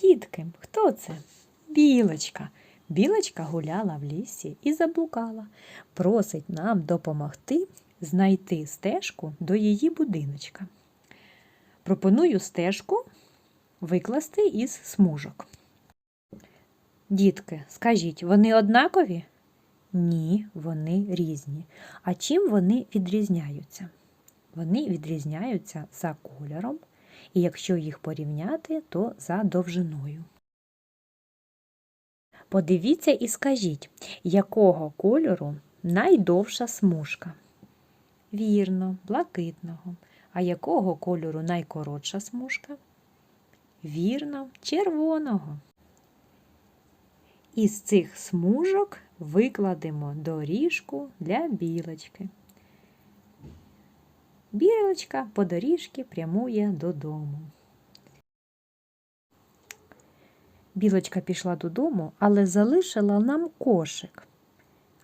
Дітки, хто це? Білочка. Білочка гуляла в лісі і заблукала. Просить нам допомогти знайти стежку до її будиночка. Пропоную стежку викласти із смужок. Дітки, скажіть, вони однакові? Ні, вони різні. А чим вони відрізняються? Вони відрізняються за кольором, і якщо їх порівняти, то за довжиною. Подивіться і скажіть, якого кольору найдовша смужка? Вірно, блакитного. А якого кольору найкоротша смужка? Вірно, червоного. Із цих смужок викладемо доріжку для білочки. Білочка по доріжці прямує додому. Білочка пішла додому, але залишила нам кошик.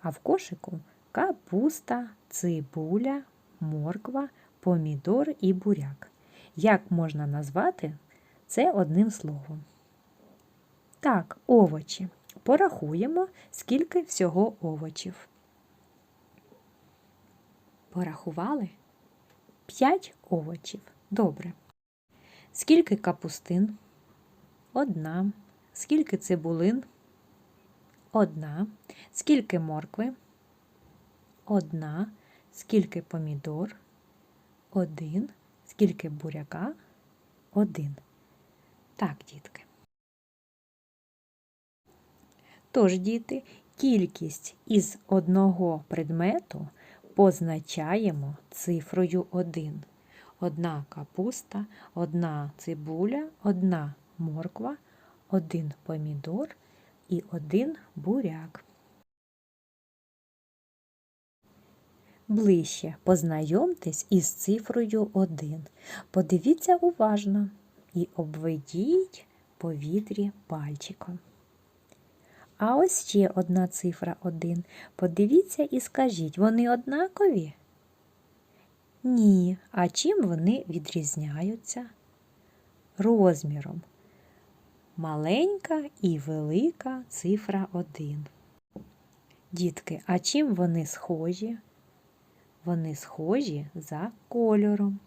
А в кошику капуста, цибуля, морква, помідор і буряк. Як можна назвати це одним словом? Так, овочі. Порахуємо, скільки всього овочів. Порахували? П'ять овочів. Добре. Скільки капустин? Одна. Скільки цибулин? Одна. Скільки моркви? Одна. Скільки помідор? Один. Скільки буряка? Один. Так, дітки. Тож, діти, кількість із одного предмету позначаємо цифрою 1. Одна капуста, одна цибуля, одна морква, один помідор і один буряк. Ближче познайомтесь із цифрою 1. Подивіться уважно і обведіть повітрі пальчиком. А ось ще одна цифра 1. Подивіться і скажіть, вони однакові? Ні. А чим вони відрізняються? Розміром. Маленька і велика цифра 1. Дітки, а чим вони схожі? Вони схожі за кольором.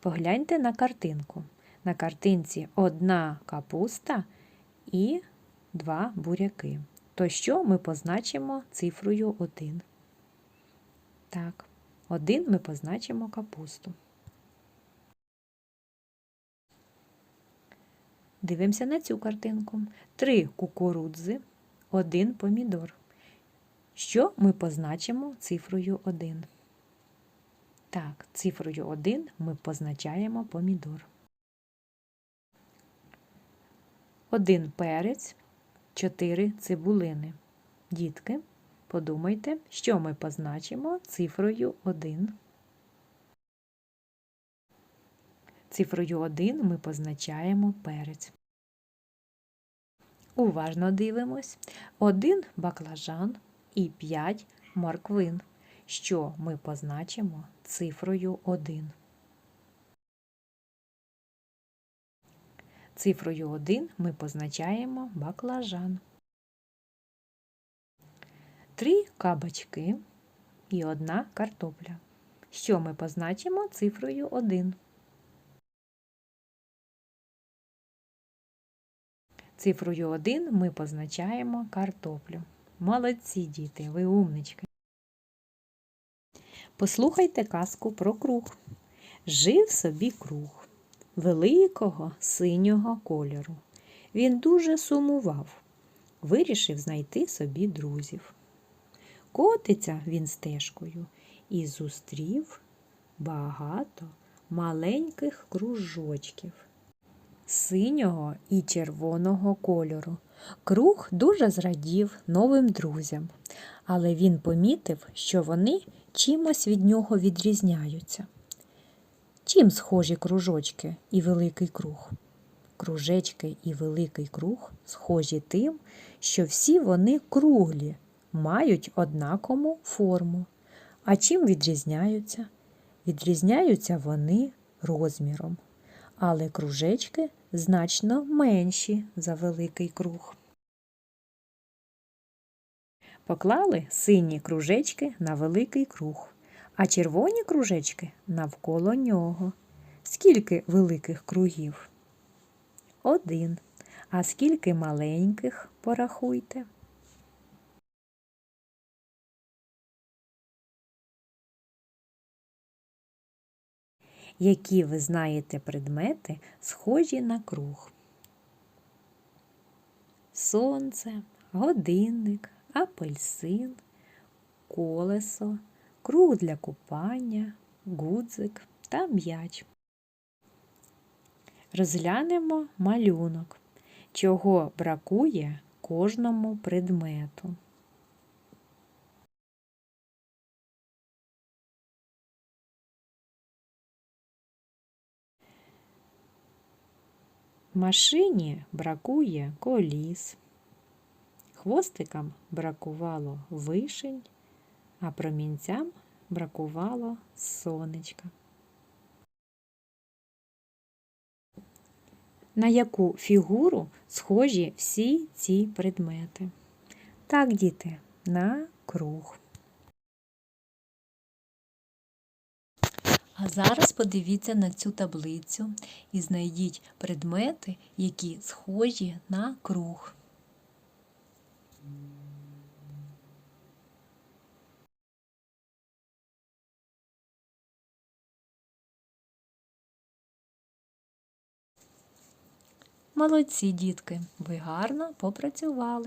Погляньте на картинку. На картинці одна капуста і два буряки. То що ми позначимо цифрою 1? Так, 1 ми позначимо капусту. Дивимося на цю картинку. Три кукурудзи, один помідор. Що ми позначимо цифрою 1? Так, цифрою 1 ми позначаємо помідор. Один перець, чотири цибулини. Дітки, подумайте, що ми позначимо цифрою 1. Цифрою 1 ми позначаємо перець. Уважно дивимось. Один баклажан і 5 морквин. Що ми позначимо цифрою 1. Цифрою 1 ми позначаємо баклажан. Три кабачки і одна картопля. Що ми позначимо цифрою 1. Цифрою 1 ми позначаємо картоплю. Молодці діти, ви умнички. Послухайте казку про круг. Жив собі круг великого синього кольору. Він дуже сумував, вирішив знайти собі друзів. Котиться він стежкою і зустрів багато маленьких кружочків синього і червоного кольору. Круг дуже зрадів новим друзям, але він помітив, що вони чимось від нього відрізняються. Чим схожі кружочки і великий круг? Кружечки і великий круг схожі тим, що всі вони круглі, мають однакову форму. А чим відрізняються? Відрізняються вони розміром, але кружечки значно менші за великий круг. Поклали сині кружечки на великий круг, а червоні кружечки навколо нього. Скільки великих кругів? Один. А скільки маленьких порахуйте? Які ви знаєте предмети, схожі на круг? Сонце, годинник, апельсин, колесо, круг для купання, гудзик та м'яч. Розглянемо малюнок, чого бракує кожному предмету. Машині бракує коліс, хвостикам бракувало вишень, а промінцям бракувало сонечка. На яку фігуру схожі всі ці предмети? Так, діти, на круг. А зараз подивіться на цю таблицю і знайдіть предмети, які схожі на круг. Молодці, дітки, ви гарно попрацювали.